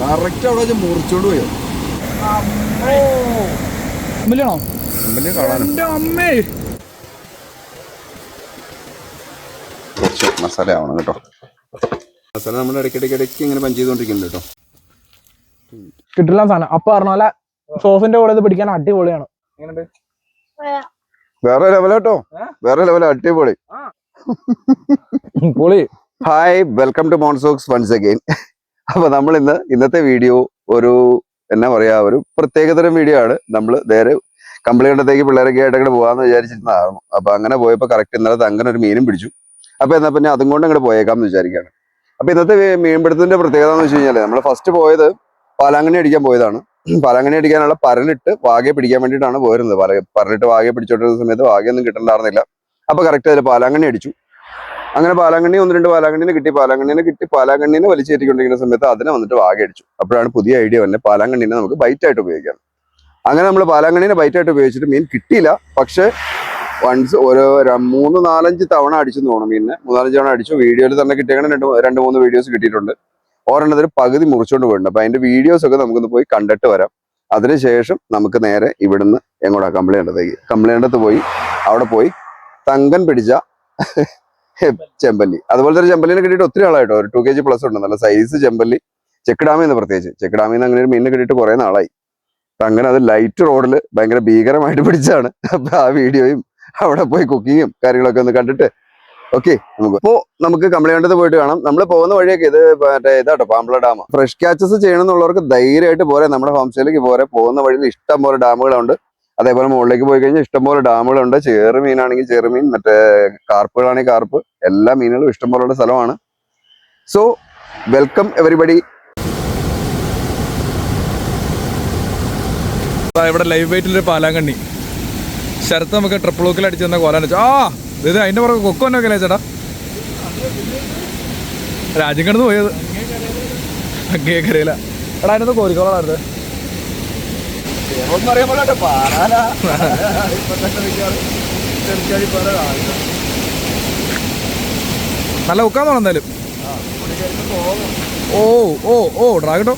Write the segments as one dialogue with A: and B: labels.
A: Correct അവിടെ വെച്ച് മുറിച്ചോണ്ട് പോയോ. കാണാനും.
B: എന്റെ അമ്മേ.
A: കുറച്ച് മസാല ആവണം കേട്ടോ. മസാല നമ്മൾ ഇടയ്ക്കിടയ്ക്ക് ഇടയ്ക്ക് ഇങ്ങനെ പഞ്ച് ചെയ്തുകൊണ്ടിരിക്കുന്നുണ്ട് കേട്ടോ.
B: കിട്ടില്ല സാധനം. അപ്പൊ പറഞ്ഞ പോലെ സോസിന്റെ കൂടെ ഇത് പിടിക്കാൻ അടിപൊളിയാണ്.
A: വേറെ
B: ഏ?
A: വേറെ ലെവൽ അടിപൊളി.
B: പൊളി.
A: Hi welcome to മോൺസോക്സ് once again അപ്പൊ നമ്മൾ ഇന്ന് ഇന്നത്തെ വീഡിയോ ഒരു എന്നാ പറയാ ഒരു പ്രത്യേകതരം വീഡിയോ ആണ്. നമ്മൾ നേരെ കമ്പിളികണ്ടത്തേക്ക് പിള്ളേരൊക്കെ ആയിട്ട് അങ്ങോട്ട് പോകാന്ന് വിചാരിച്ചിരുന്നതായിരുന്നു. അപ്പൊ അങ്ങനെ പോയപ്പോ കറക്റ്റ് ഇന്നലത്തെ അങ്ങനെ ഒരു മീനും പിടിച്ചു. അപ്പൊ എന്നാ പിന്നെ അതും കൊണ്ട് അങ്ങോട്ട് പോയേക്കാം എന്ന് വിചാരിക്കുകയാണ്. അപ്പൊ ഇന്നത്തെ മീൻപിടുത്തത്തിന്റെ പ്രത്യേകത എന്ന് വെച്ച് കഴിഞ്ഞാൽ നമ്മൾ ഫസ്റ്റ് പോയത് പാലാങ്ങനെ അടിക്കാൻ പോയതാണ്. പാലാങ്ങനെ അടിക്കാനുള്ള പരലിട്ട് വാകെ പിടിക്കാൻ വേണ്ടിയിട്ടാണ് പോയിരുന്നത്. പരലിട്ട് വാകെ പിടിച്ചോണ്ടിരുന്ന സമയത്ത് വാകയൊന്നും കിട്ടണ്ടായിരുന്നില്ല. അപ്പൊ കറക്റ്റ് അതിൽ പാലാങ്ങനെ അടിച്ചു. അങ്ങനെ പാലാങ്കണ്ണി ഒന്ന് രണ്ട് പാലാങ്കണ്ണിനെ കിട്ടി. പാലാങ്കണ്ണിനെ കിട്ടി. പാലാങ്കണ്ണിനെ വലിച്ചേറ്റിക്കൊണ്ടിരിക്കുന്ന സമയത്ത് അതിനെ വന്നിട്ട് വാക അടിച്ചു. അപ്പോഴാണ് പുതിയ ഐഡിയ വന്നെ പാലാങ്കണ്ണിനെ നമുക്ക് ബൈറ്റ് ആയിട്ട് ഉപയോഗിക്കാം. അങ്ങനെ നമ്മൾ പാലാങ്കണ്ണിനെ ബൈറ്റ് ആയിട്ട് ഉപയോഗിച്ചിട്ട് മീൻ കിട്ടിയില്ല. പക്ഷെ വൺസ് ഓരോ മൂന്ന് നാലഞ്ച് തവണ അടിച്ചു തോന്നുന്നു മീനിനെ. മൂന്നാലഞ്ച് തവണ അടിച്ചു. വീഡിയോയിൽ തന്നെ കിട്ടിയങ്ങനെ രണ്ട് രണ്ട് മൂന്ന് വീഡിയോസ് കിട്ടിയിട്ടുണ്ട്. ഒരെണ്ണത്തിന് പകുതി മുറിച്ചുകൊണ്ട് പോയിട്ടുണ്ട്. അപ്പൊ അതിന്റെ വീഡിയോസ് ഒക്കെ നമുക്കൊന്ന് പോയി കണ്ടിട്ട് വരാം. അതിനുശേഷം നമുക്ക് നേരെ ഇവിടുന്ന് എങ്ങോട്ടാ കമ്പിളിയണ്ടത്തേക്ക് കമ്പിളിയണ്ടത്ത് പോയി അവിടെ പോയി തങ്കൻ പിടിച്ച ചെമ്പല്ലി. അതുപോലത്തെ ഒരു ചെമ്പല്ലിനെ കിട്ടിയിട്ട് ഒത്തിരി ആളായിട്ടോ. ഒരു ടു കെ ജി പ്ലസ് ഉണ്ട്. നല്ല സൈസ് ചെമ്പല്ലി. ചെക്ക് ഡാമിൽ നിന്ന് പ്രത്യേകിച്ച്. ചെക്ക് ഡാമിൽ നിന്ന് അങ്ങനെ ഒരു മീനിനെ കിട്ടിയിട്ട് കുറെ നാളായി. അപ്പൊ അങ്ങനെ അത് ലൈറ്റ് റോഡിൽ ഭയങ്കര ഭീകരമായിട്ട് പിടിച്ചാണ്. അപ്പൊ ആ വീഡിയോയും അവിടെ പോയി കുക്കിങ്ങും കാര്യങ്ങളൊക്കെ ഒന്ന് കണ്ടിട്ട് ഓക്കെ നമുക്ക് ഇപ്പോ നമുക്ക് കമ്പ്ലൈന്റ് പോയിട്ട് കാണാം. നമ്മൾ പോകുന്ന വഴിയൊക്കെ ഇത് മറ്റേ ഇതാട്ടോ പാമ്പള ഡാം. ഫ്രഷ് ക്യാച്ചസ് ചെയ്യണമെന്നുള്ളവർക്ക് ധൈര്യമായിട്ട് പോരെ. നമ്മുടെ ഹോം സ്റ്റേയിലേക്ക് പോരെ. പോകുന്ന വഴിയിൽ ഇഷ്ടം പോലെ ഡാമുകളുണ്ട്. അതേപോലെ മുകളിലേക്ക് പോയി കഴിഞ്ഞാൽ ഇഷ്ടംപോലെ ഡാമുകളുണ്ട്. ചെറു മീനാണെങ്കിൽ ചെറുമീൻ മറ്റേ കാർപ്പുകളാണെങ്കിൽ കാർപ്പ്. എല്ലാ മീനുകളും ഇഷ്ടംപോലെയുള്ള സ്ഥലമാണ്. സോ വെൽക്കം എവരിബഡി
B: ദാ ഇവിടെ ലൈവ് വെയിറ്റിലൊരു പാലാങ്കണ്ണി. ശരത്ത് നമുക്ക് ട്രിപ്പിൾ ഓക്കിൽ അടിച്ചു തന്ന കോലാൻ വെച്ചു. ആ ഇത് അതിന്റെ പുറകെ കൊക്കോ തന്നെ ചേട്ടാ? രാജ്യം കിടന്ന് പോയത്. അങ്ങേ എടാ അതിനകത്ത് നല്ല പോണം എന്തായാലും? ഓ ഓ ഓ ഡ്രാഗട്ടോ.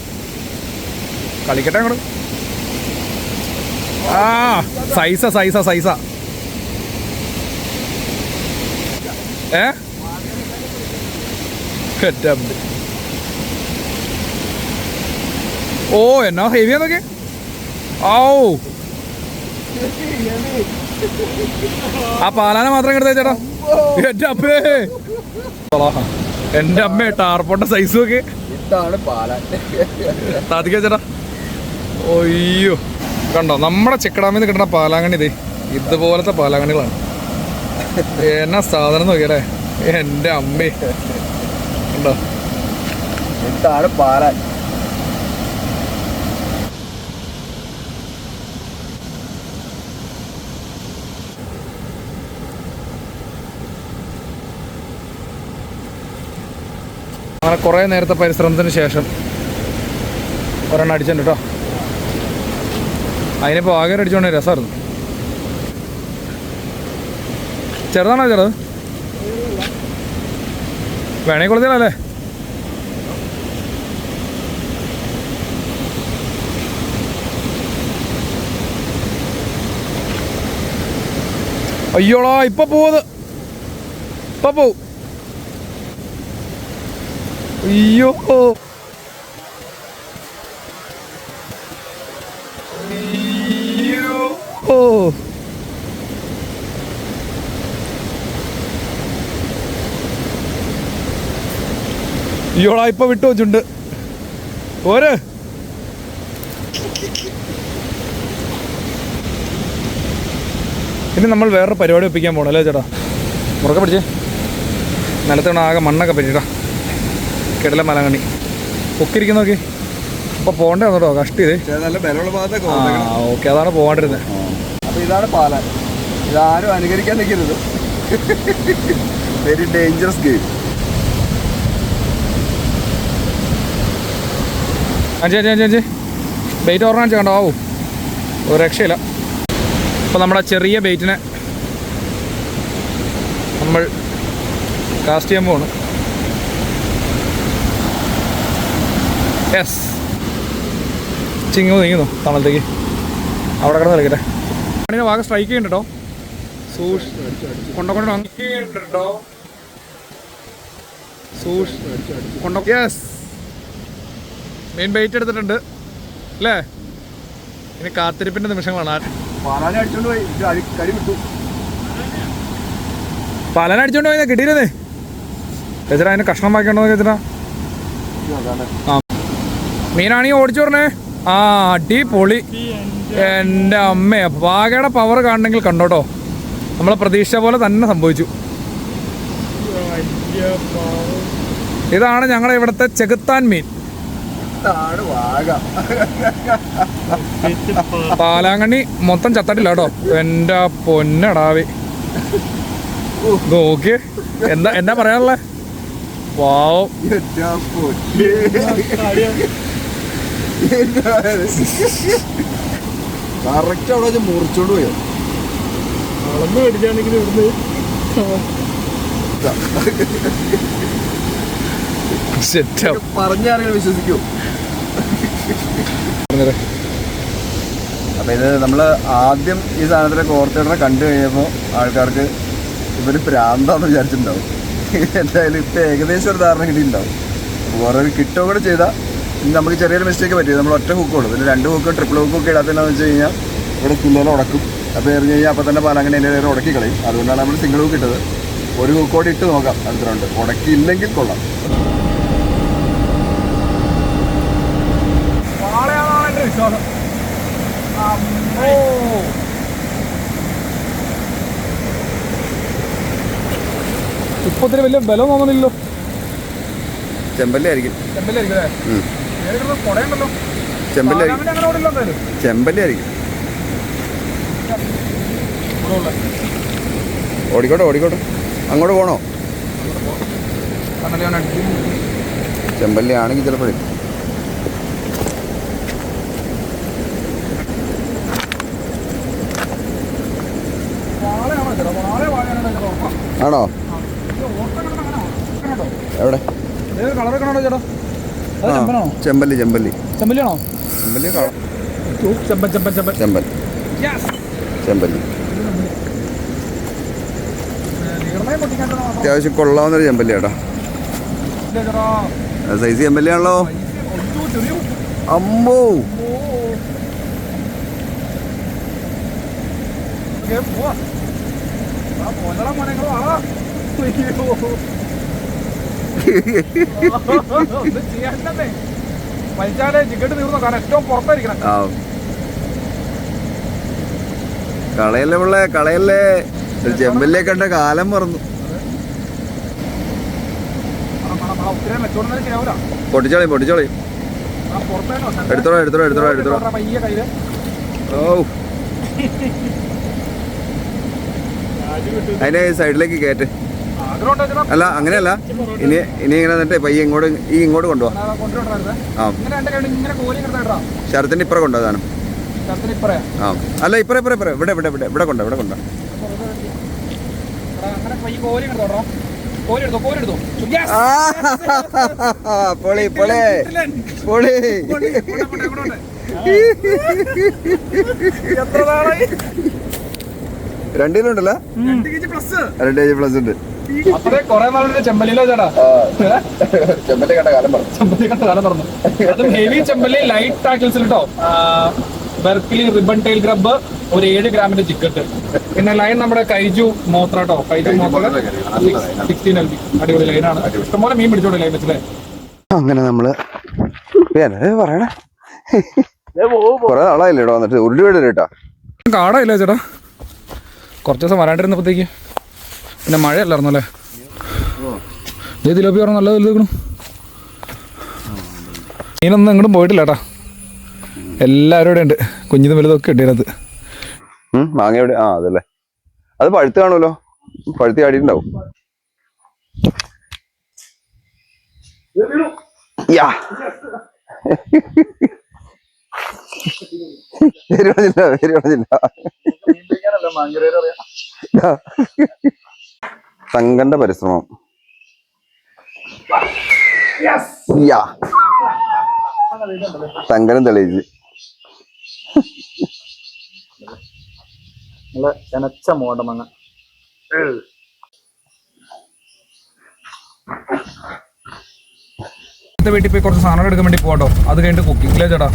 B: കളിക്കട്ടെ അങ്ങോട്ട്. ആ സൈസ സൈസ സൈസ. ഏ. ഓ എന്നാ ഹെവിയാന്നൊക്കെ ഓ ആ പാലാന മാത്രം കിടത്തേ ചേട്ടാ. എന്റെ അമ്മേ. എന്റെ അമ്മേ ടാർപ്പോണ്ട സൈസ്
A: നോക്കി.
B: താത്തിക്ക ചേട്ടാ. ഒയ്യോ കണ്ടോ നമ്മുടെ ചെക്കടാമിൽ കിട്ടണ കിട്ടുന്ന പാലാങ്കണ്ണി ഇതേ. ഇതുപോലത്തെ പാലാങ്കണികളാണ് എന്നാ സാധനം നോക്കിയല്ലേ എന്റെ അമ്മേ. കണ്ടോ?
A: എന്താണ് പാലാൻ.
B: അങ്ങനെ കുറേ നേരത്തെ പരിശ്രമത്തിന് ശേഷം ഒരെണ്ണം അടിച്ചിട്ടുണ്ട് കേട്ടോ അതിനിപ്പോൾ ആകെ അടിച്ചോണ്ട് രസമായിരുന്നു ചെറുതാണോ ചെറുത്? വേണേ കൊടുത്തല്ലേ അയ്യോളാ ഇപ്പൊ പോവത് ഇപ്പൊ പോവും. അയ്യോ. ഓ. അയ്യോടാ ഇപ്പൊ വിട്ടു വെച്ചുണ്ട് പോരെ. ഇനി നമ്മൾ വേറൊരു പരിപാടി ഒപ്പിക്കാൻ പോകണം അല്ലേ ചേട്ടാ? മുറക്കെ പിടിച്ചേ. നിലത്തോണ ആകെ മണ്ണൊക്കെ പറ്റിട്ടാ കിടല മലങ്ങണി പൊക്കിരിക്കുന്ന നോക്കി. അപ്പോൾ പോകണ്ടേ വന്നോ കഷ്ടി ഇത്
A: നല്ല ബലമുള്ള ഭാഗത്തൊക്കെ
B: ആ ഓക്കെ അതാണ് പോകാണ്ടിരുന്നത്
A: അപ്പൊ ഇതാണ് പാലാൻ. ഇതാരും അനുകരിക്കാൻ നിൽക്കരുത്. വെരി ഡേഞ്ചറസ് ഗെയിം
B: അഞ്ച് അഞ്ച് അഞ്ച് അഞ്ച്. ബെയ്റ്റ് ഓർമ്മ കാണിച്ചാൽ കണ്ടോ? ആവൂ ഒരു രക്ഷയില്ല. അപ്പോൾ നമ്മുടെ ചെറിയ ബെയ്റ്റിനെ നമ്മൾ കാസ്റ്റ് ചെയ്യാൻ പോവാണ്. യെസ് ചിങ്ങു നീങ്ങുന്നു തണലത്തേക്ക്. അവിടെ കിടന്ന് കളിക്കട്ടെ. പണിയുടെ ഭാഗം സ്ട്രൈക്ക് ചെയ്യുന്നുണ്ട് കേട്ടോ. സൂഷ് കൊണ്ട കൊണ്ട കേട്ടോ സൂഷ് കൊണ്ട യെസ് മെയിൻ ബൈറ്റ് എടുത്തിട്ടുണ്ട്. അല്ലേ? ഇനി കാത്തിരിപ്പിന്റെ നിമിഷങ്ങളാണ്.
A: പലന അടിച്ചോണ്ട് പോയി.
B: കിട്ടിയിരുന്നേ? ചേച്ചാ അതിന് കഷ്ണം ബാക്കിയുണ്ടോ ചേച്ചാ ആ. മീനാണെങ്കിൽ ഓടിച്ചു പറഞ്ഞേ ആ അടിപൊളി. എന്റെ അമ്മേ വാഗയുടെ പവർ കാണണമെങ്കിൽ കണ്ടോട്ടോ. നമ്മളെ പ്രതീക്ഷ പോലെ തന്നെ സംഭവിച്ചു. ഇതാണ് ഞങ്ങളെ ഇവിടുത്തെ ചെകുത്താൻ മീൻ. പാലാങ്കണ്ണി മൊത്തം ചത്തട്ടില്ല കേട്ടോ എന്റെ പൊന്നടാവി നോക്കി എന്താ എന്താ പറയാനുള്ള? വാവും.
A: കറക്റ്റ് അവിടെ വെച്ച് മുറിച്ചോണ്ട് പോയോ.
B: അളന്ന് മേടിച്ചാണെങ്കിൽ ഇവിടുന്ന്.
A: പറഞ്ഞാരെങ്കിലും വിശ്വസിക്കൂ. അപ്പൊ ഇത് നമ്മൾ ആദ്യം ഈ സാധനത്തിലെ കോർത്തിടനെ കണ്ടു കഴിഞ്ഞപ്പോ ആൾക്കാർക്ക് ഇവർ പ്രാന്താന്ന് വിചാരിച്ചിട്ടുണ്ടാവും. എന്തായാലും ഇപ്പൊ ഏകദേശം ഒരു ധാരണ കിട്ടിയിട്ടുണ്ടാവും. ഓരോ വേറെ കിട്ടോ കൂടെ ചെയ്താൽ നമുക്ക് ചെറിയൊരു മിസ്റ്റേക്ക് പറ്റി നമ്മൾ ഒറ്റ ഹുക്കുള്ളൂ പിന്നെ രണ്ട് ഹുക്കും ട്രിപ്പിൾ ഹുക്കും ഒക്കെ ഇടാത്തതെന്ന് വെച്ച് കഴിഞ്ഞാൽ ഇവിടെ കില്ലോയിൽ ഉടക്കും. അപ്പോൾ എറിഞ്ഞ് കഴിഞ്ഞാൽ അപ്പോൾ തന്നെ പാലങ്ങനെ എന്റെ ഉടക്കി കളയും. അതുകൊണ്ടാണ് നമ്മൾ സിംഗിൾ ഹുക്ക് ഇട്ടത്. ഒരു ഹുക്കോടെ ഇട്ട് നോക്കാം. അടുത്തുണ്ട് ഉടക്കിയില്ലെങ്കിൽ കൊള്ളാം.
B: വിശ്വാസം. അമ്മോ. ഇപ്പൊ വലിയ ബലം തോന്നുന്നില്ലല്ലോ
A: ചെമ്പല്ലേ ആയിരിക്കും.
B: ചെമ്പല്ലായിരിക്കും അല്ലേ?
A: ചെമ്പല്ലി ചെമ്പല്ലി ആയിരിക്കും. ഓടിക്കോട്ടെ ഓടിക്കോട്ടെ. അങ്ങോട്ട് പോണോ? ചെമ്പല്ലി ആണെങ്കിൽ ചിലപ്പോഴേ ആണോ
B: ഇത് ഓട്ടം കിടന്ന് അങ്ങനെ കേട്ടോ
A: എവിടെ
B: ഏത് കളർ കാണോ ചേട്ടാ അത്
A: ആ,
B: ചെമ്പനാണോ
A: ചെമ്പല്ലി ചെമ്പല്ലി.
B: ചെമ്പല്ലിയാണോ?
A: ചെമ്പല്ലി കാണാം.
B: ചെമ്പൻ ചെമ്പൻ ചെമ്പൻ.
A: ചെമ്പൽ
B: യെസ്
A: ചെമ്പല്ലി. അത്യാവശ്യം കൊള്ളാവുന്നൊരു ചെമ്പല്ലി ചേട്ടാ സൈസ് ചെമ്പല്ലി ആണല്ലോ. അമ്മോ
B: പോവാ. പോന്നടാ മോനെ,
A: ആ കളയല്ലേ കളയല്ലേ? ഒരു ചെമ്പല്ലിയെ കണ്ട കാലം മറന്നു. പൊട്ടിച്ചോളി പൊട്ടിച്ചോളി. എടുത്തോളാം എടുത്തോളാം എടുത്തോളാം എടുത്തോളാം. ഓ സൈഡിലേക്ക് കയറ്റ് അല്ല അങ്ങനെയല്ല. ഇനി ഇനി ഇങ്ങനെ എന്നിട്ട് പയ്യെ ഇങ്ങോട്ട് ഈ ഇങ്ങോട്ട് കൊണ്ടുപോവാ ആ.
B: കോലി
A: ശരത്തിന്റെ ഇപ്പറ കൊണ്ടുപോകാൻ സാധനം.
B: ശരത്തിന് ഇപ്പറയാ
A: ആ. അല്ല ഇപ്പറ ഇപ്പറ ഇപ്പറ. ഇവിടെ ഇവിടെ ഇവിടെ ഇവിടെ കൊണ്ടോ ഇവിടെ കൊണ്ടോ
B: കോലി കോലി കോലി
A: പൊളി പൊളി. പൊളി.
B: എത്ര നാളായി?
A: രണ്ടിലുണ്ടല്ലോ
B: രണ്ട് കെ ജി
A: രണ്ട് പ്ലസ് ഉണ്ട്.
B: അത്രേ കൊറേ നാളുടെ ചെമ്പല്ലിയിലോ ചേട്ടാ.
A: ചെമ്പന്റെ കണ്ട കാലം പറഞ്ഞു.
B: ചെമ്പലി കണ്ട കാലം തുറന്നു അതും ഹെവി ചെമ്പലി ലൈറ്റ് ടാക്കിൾസ് കേട്ടോ ബെർക്കിലി റിബൺ ഒരു ഏഴ് ഗ്രാമിന്റെ ചിക്കറ്റ് പിന്നെ ലൈൻ നമ്മുടെ കൈജു മോത്ര കേട്ടോ Kaiju Mothra sixteen L B അടിപൊളി ലൈനാണ് ഇഷ്ടംപോലെ മീൻ പിടിച്ചോട്ടെ ലൈൻ വെച്ചില്ലേ
A: അങ്ങനെ നമ്മൾ പറയണേ? കൊറേ നാളായില്ലേ ഇടോ വന്നിട്ട്. ഉരുളി വീട് കേട്ടാ
B: കാടയില്ല ചേട്ടാ? കുറച്ച് ദിവസം വരാണ്ടിരുന്നപ്പോഴത്തേക്ക്. പിന്നെ മഴയല്ലായിരുന്നു അല്ലേ? ഇതേ തിലോപ്പി പറഞ്ഞ നല്ല വലുത് മീനൊന്നും എങ്ങോട്ടും പോയിട്ടില്ല കേട്ടാ എല്ലാവരും ഇവിടെ ഉണ്ട് കുഞ്ഞിതും വലുതൊക്കെ ഉണ്ട് ഇതിനകത്ത്.
A: മാങ്ങ എവിടെ? ആ അതല്ലേ. അത് പഴുത്ത് കാണുമല്ലോ. പഴുത്തി ആടിയിട്ടുണ്ടാവും യാ. പേര് പറഞ്ഞില്ല പേര് പറഞ്ഞില്ല യാ. തങ്കന്റെ പരിശ്രമം. തങ്കനും തെളിയിച്ച്.
B: നല്ല ചെനച്ച മോടമങ്ങ വീട്ടിൽ പോയി കുറച്ച് സാധനം എടുക്കാൻ വേണ്ടി പോകട്ടോ. അത് കഴിഞ്ഞിട്ട് കുക്കിംഗ് ഇല്ലേ ചേട്ടാ.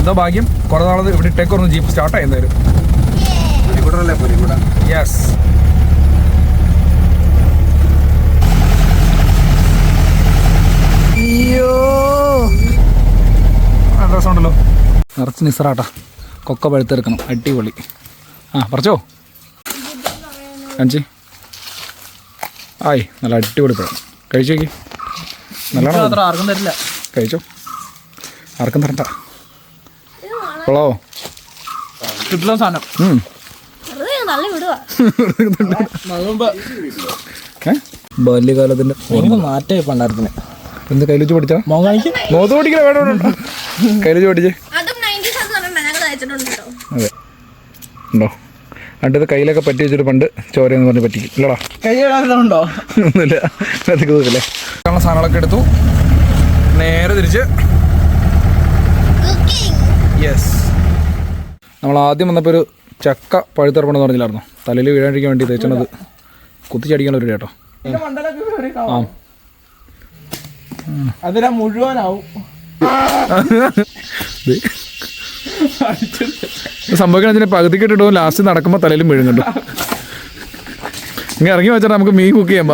B: എന്തോ ഭാഗ്യം? കുറേ നാളത് ഇവിടെ ഇട്ടേക്കൊന്ന് ജീപ്പ് സ്റ്റാർട്ടായി എന്തായാലും. നിസറാട്ടാ കൊക്ക പഴുത്തെടുക്കണം. അടിപൊളി. ആ പറച്ചോ? അഞ്ചി. ആയി നല്ല അടിപൊളി പഴം. കഴിച്ചേക്ക് നല്ലോണം
C: ആർക്കും തരില്ല.
B: കഴിച്ചോ? ആർക്കും തരണ്ട. കൊള്ളോ
C: കിട്ടുന്ന സാധനം.
B: ബാല്യകാലത്തിന്റെ
C: മാറ്റേ പണ്ടാരത്തിന്.
B: എന്ത് കയ്യിലുച്ച് പഠിച്ചാ?
C: മോൻ കാണിക്കും
B: മോത്ത് പഠിക്കണ വേണ്ട കയ്യിൽ വെച്ച് പഠിച്ചേ
D: അതും നയന്റീസ് എന്ന് പറഞ്ഞാൽ ഞങ്ങൾ അയച്ചിട്ടുണ്ട് കേട്ടോ
B: അതെ. ഉണ്ടോ? അണ്ടത് കയ്യിലൊക്കെ പറ്റി വെച്ചിട്ട് പണ്ട് ചോരയെന്ന് പറഞ്ഞ് പറ്റിക്കും. ഇല്ലടാ.
C: കയ്യിലുണ്ടോ ഉണ്ടോ
B: ഒന്നുമില്ല. അതൊക്കെ തോന്നില്ലേ ഉള്ള സാധനങ്ങളൊക്കെ എടുത്തു. നേരെ തിരിച്ച്. യെസ് നമ്മൾ ആദ്യം വന്നപ്പോൾ ഒരു ചക്ക പഴുത്തറപ്പണെന്ന് പറഞ്ഞില്ലായിരുന്നോ? തലയിൽ വീഴാണ്ടിരിക്കാൻ വേണ്ടി തേച്ചണത്. കുത്തിച്ചടിക്കണ ഒരു കേട്ടോ ആ
C: അതിനാ മുഴുവനാവും.
B: സംഭവിക്കണം വെച്ചാൽ പകുതിക്ക് ഇട്ടിടും ലാസ്റ്റ് നടക്കുമ്പോൾ തലയിലും വീഴുന്നുണ്ട് ഇങ്ങനെ ഇറങ്ങി വെച്ചാൽ നമുക്ക് മീൻ കുക്ക് ചെയ്യാൻ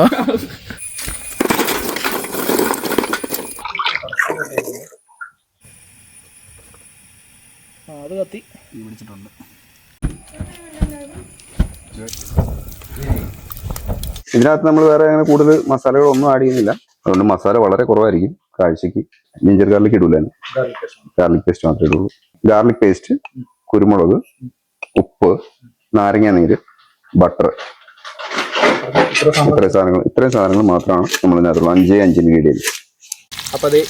C: അത് കത്തി.
A: ഇതിനകത്ത് നമ്മൾ വേറെ അങ്ങനെ കൂടുതൽ മസാലകളൊന്നും ആഡ് ചെയ്യുന്നില്ല. അതുകൊണ്ട് മസാല വളരെ കുറവായിരിക്കും കാഴ്ചക്ക് ജിഞ്ചർ ഗാർലിക് ഇടൂല ഗാർലിക് പേസ്റ്റ് മാത്രമേ ഇടുള്ളൂ. ഗാർലിക് പേസ്റ്റ് കുരുമുളക് ഉപ്പ് നാരങ്ങ നീര് ബട്ടർ. ഇത്രയും സാധനങ്ങൾ ഇത്രയും സാധനങ്ങൾ മാത്രമാണ് നമ്മൾ ഇതിനകത്തുള്ളത് അഞ്ചേ അഞ്ചിന് വീടിയിൽ
B: അപ്പോൾ അത്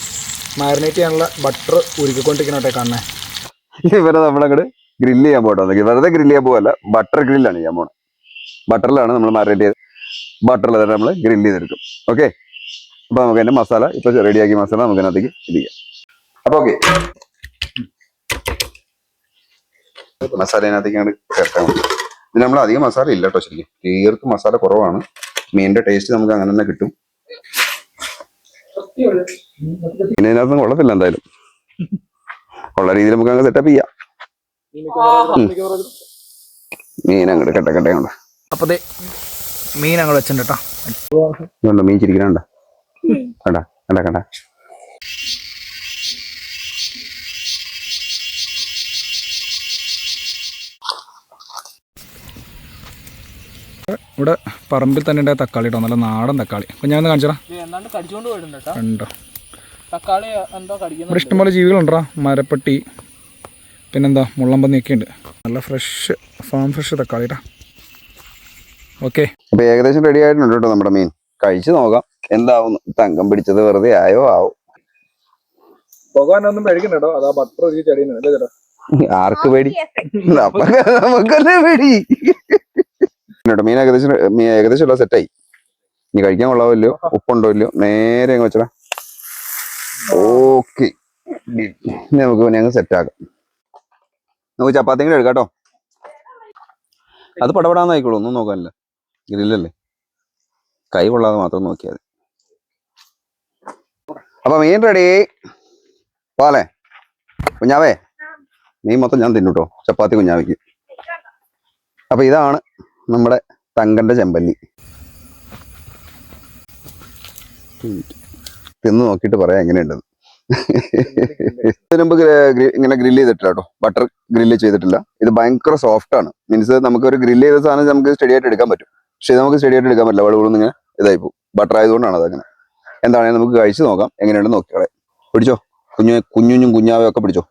B: മാരിനേറ്റ് ചെയ്യാനുള്ള ബട്ടർ ഉരുക്കിക്കൊണ്ടിരിക്കണോട്ടെ കാണണേ
A: ഇവരെ നമ്മളങ്ങോട് ഗ്രില്ല് ചെയ്യാൻ പോകട്ടെ. വെറുതെ ഗ്രില്ല് ചെയ്യാൻ പോകല്ല ബട്ടർ ഗ്രില്ലാണ് ചെയ്യാൻ പോണത്. ബട്ടറിലാണ് നമ്മൾ മാരിനേറ്റ് ചെയ്ത് ബട്ടറിൽ തന്നെ നമ്മൾ ഗ്രില്ല് ചെയ്തെടുക്കും. ഓക്കെ? അപ്പൊ നമുക്ക് അതിന്റെ മസാല ഇപ്പൊ റെഡിയാക്കിയ മസാല നമുക്ക് അതിനകത്തേക്ക് ചെയ്യാം. അപ്പൊ ഓക്കെ. മസാല അതിനകത്തേക്ക് അങ്ങോട്ട് ചേർക്കാൻ ഇത് നമ്മൾ അധികം മസാല ഇല്ല കേട്ടോ ശരിക്കും. തീർത്ത് മസാല കുറവാണ്. മീനിന്റെ ടേസ്റ്റ് നമുക്ക് അങ്ങനെ തന്നെ കിട്ടും. പിന്നെ ഇതിനകത്ത് കൊള്ളത്തില്ല എന്തായാലും. ഉള്ള രീതിയിൽ നമുക്ക് അങ്ങ് സെറ്റപ്പ് ചെയ്യാം. മീൻ അങ്ങോട്ട് കെട്ട കെട്ട കൊണ്ട്
B: അപ്പോൾ ദേ മീൻ അങ്ങോട്ട് വെച്ചിട്ടുണ്ട് കേട്ടോ
A: മീൻ ചിരിക്കണണ്ട കണ്ട കണ്ട കണ്ട.
B: ഇവിടെ പറമ്പിൽ തന്നെ ഉണ്ടായ തക്കാളി കേട്ടോ. നല്ല നാടൻ തക്കാളി. അപ്പം ഞാൻ ഒന്ന് കാണിച്ചടാ കണ്ടോ?
C: തക്കാളി എന്തോ
B: ഇവിടെ ഇഷ്ടംപോലെ ജീവികളുണ്ടോ? മരപ്പട്ടി പിന്നെന്താ മുള്ളമ്പന്നിയൊക്കെ ഉണ്ട്. നല്ല ഫ്രഷ് ഫാം ഫ്രഷ് തക്കാളി കേട്ടോ ഓക്കെ
A: അപ്പൊ ഏകദേശം റെഡി ആയിട്ടുണ്ട് കേട്ടോ നമ്മുടെ മീൻ. കഴിച്ചു നോക്കാം. എന്താവും? തങ്കം പിടിച്ചത് വെറുതെ ആയോ? ആവും.
B: ഭഗവാനൊന്നും അതാ ബട്ടർ ഒരു ചെടിയുണ്ട്
A: ആർക്ക് പേടി? നമുക്ക് നമുക്കല്ലേ പേടി. കേട്ടോ മീൻ ഏകദേശം മീൻ ഏകദേശം ഉള്ള സെറ്റായി ഇനി കഴിക്കാൻ കൊള്ളാവില്ലയോ ഉപ്പുണ്ടോ ഇല്ലയോ? നേരെ അങ്ങ് വെച്ചടാ. ഓക്കെ ഇനി നമുക്ക് പിന്നെ അങ്ങ് സെറ്റ് ആക്കാം. നമുക്ക് ചപ്പാത്തി കൂടെ എടുക്കാം കേട്ടോ അത് പടപടാന്ന് ആയിക്കോളൂ ഒന്നും നോക്കാനില്ല. ഗ്രില്ലല്ലേ കൈ കൊള്ളാതെ മാത്രം നോക്കിയാൽ മതി. അപ്പൊ മീൻ റെഡി പോലേ കുഞ്ഞാവേ മീൻ മൊത്തം ഞാൻ തിന്നുട്ടോ. ചപ്പാത്തി കുഞ്ഞാവിക്ക് അപ്പൊ ഇതാണ് നമ്മുടെ തങ്കന്റെ ചെമ്പല്ലി. തിന്ന് നോക്കിയിട്ട് പറയാം എങ്ങനെയുണ്ടെന്ന്. ഇതിനു മുമ്പ് ഇങ്ങനെ ഗ്രില്ല് ചെയ്തിട്ടില്ല കേട്ടോ. ബട്ടർ ഗ്രില്ല് ചെയ്തിട്ടില്ല. ഇത് ഭയങ്കര സോഫ്റ്റ് ആണ്. മീൻസ് നമുക്ക് ഒരു ഗ്രില്ല് ചെയ്ത സാധനം നമുക്ക് സ്റ്റഡി ആയിട്ട് എടുക്കാൻ പറ്റും. പക്ഷെ നമുക്ക് സ്റ്റഡി ആയിട്ട് എടുക്കാൻ പറ്റില്ല. വളുവളൊന്നും ഇങ്ങനെ ഇതായി പോകും. ബട്ടർ ആയതുകൊണ്ടാണ് അതങ്ങനെ. എന്താണെങ്കിലും നമുക്ക് കഴിച്ച് നോക്കാം. എങ്ങനെയുണ്ടെന്ന് നോക്കിയാളെ പിടിച്ചോ? കുഞ്ഞു കുഞ്ഞുഞ്ഞും കുഞ്ഞാവേ ഒക്കെ പിടിച്ചോ?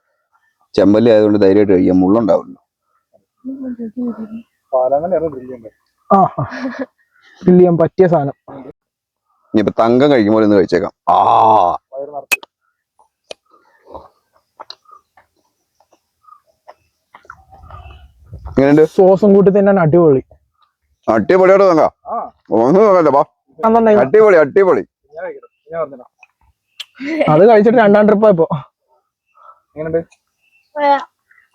A: ചെമ്പല്ലി ആയതുകൊണ്ട് ധൈര്യമായിട്ട് കഴിക്കാം. മുള്ളുണ്ടാവില്ല
C: ആ ചെയ്യാൻ പറ്റിയ സാധനം.
A: ഇനിയിപ്പോ തങ്കം കഴിക്കുമ്പോൾ ഇന്ന് കഴിച്ചേക്കാം. ആ.
C: സോസും കൂട്ടി തന്നെ അടിപൊളി.
A: അടിപൊളിയോട് തങ്ക. ഒന്നും
C: നന്നായി.
A: അടിപൊളി അടിപൊളി.
C: അത് കഴിച്ചിട്ട് രണ്ടാം ട്രിപ്പ് ഇപ്പൊ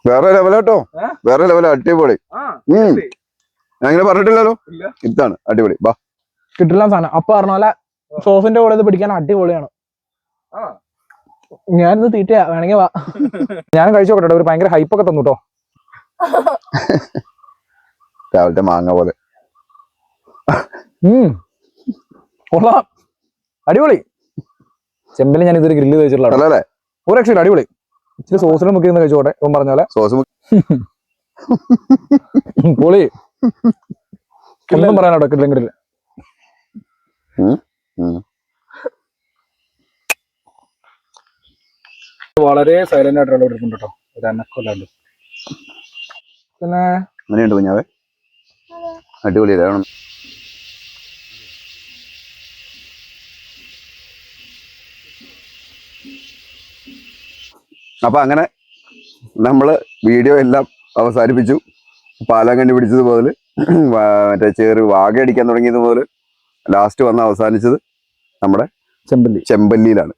A: വേറെ. ലെവലാട്ടോ
B: ഏ?
A: വേറെ ലെവലോ അടിപൊളി. ഞാൻ ഇങ്ങനെ പറഞ്ഞിട്ടില്ലല്ലോ. ഇതാണ് അടിപൊളി. ബാ.
C: കിട്ടില്ല സാധനം. അപ്പൊ പറഞ്ഞ പോലെ സോസിന്റെ കൂടെ ഇത് പിടിക്കാൻ അടിപൊളിയാണ്.
B: ആ.
C: ഞാനിത് തീറ്റയാ വേണമെങ്കിൽ വാ.
B: ഞാൻ കഴിച്ചു നോക്കട്ടെ ഒരു ഭയങ്കര ഹൈപ്പൊക്കെ തന്നു കേട്ടോ
A: രാവിലത്തെ മാങ്ങ പോലെ.
B: കൊള്ളാം. അടിപൊളി. ചെമ്പൽ ഞാൻ ഇതൊരു ഗ്രില്ല് കഴിച്ചിട്ടുള്ള ഒരു രക്ഷയില്ല അടിപൊളി. ഇച്ചിരി സോസിലും മുക്കി കഴിച്ചോട്ടെ ഇപ്പം പറഞ്ഞ പോലെ.
A: സോസ്
B: പൊളി. ഒന്നും പറയാനോ
A: കിട്ടില്ല.
B: വളരെ സൈലന്റ് ആയിട്ടുള്ള ഒരു കേട്ടോ. ഒരു അനക്കൊല്ലാണ്ട്
C: പിന്നെ
A: അങ്ങനെയുണ്ട് കുഞ്ഞാവേ? അടിപൊളി വേണം അപ്പൊ അങ്ങനെ നമ്മൾ വീഡിയോ എല്ലാം അവസാനിപ്പിച്ചു. പാലം കണ്ടുപിടിച്ചത് മുതൽ മറ്റേ ചേറ് വാഗ അടിക്കാൻ തുടങ്ങിയത് മുതൽ ലാസ്റ്റ് വന്ന് അവസാനിച്ചത് നമ്മുടെ
B: ചെമ്പല്ലി.
A: ചെമ്പല്ലിയിലാണ്.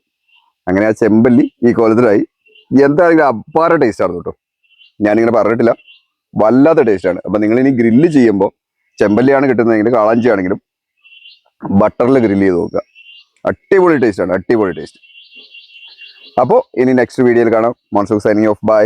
A: അങ്ങനെ ആ ചെമ്പല്ലി ഈ കോലത്തിലായി. എന്താണെങ്കിലും അപ്പാര ടേസ്റ്റ് ആണ് കേട്ടോ. ഞാനിങ്ങനെ പറഞ്ഞിട്ടില്ല. വല്ലാത്ത ടേസ്റ്റാണ് അപ്പം നിങ്ങൾ ഇനി ഗ്രില്ല് ചെയ്യുമ്പോൾ ചെമ്പല്ലിയാണ് കിട്ടുന്നതെങ്കിൽ കാളാഞ്ചി ആണെങ്കിലും ബട്ടറിൽ ഗ്രില്ല് ചെയ്ത് നോക്കുക. അടിപൊളി ടേസ്റ്റാണ് അടിപൊളി ടേസ്റ്റ് അപ്പോൾ ഇനി നെക്സ്റ്റ് വീഡിയോയിൽ കാണാം. Monsoon signing off by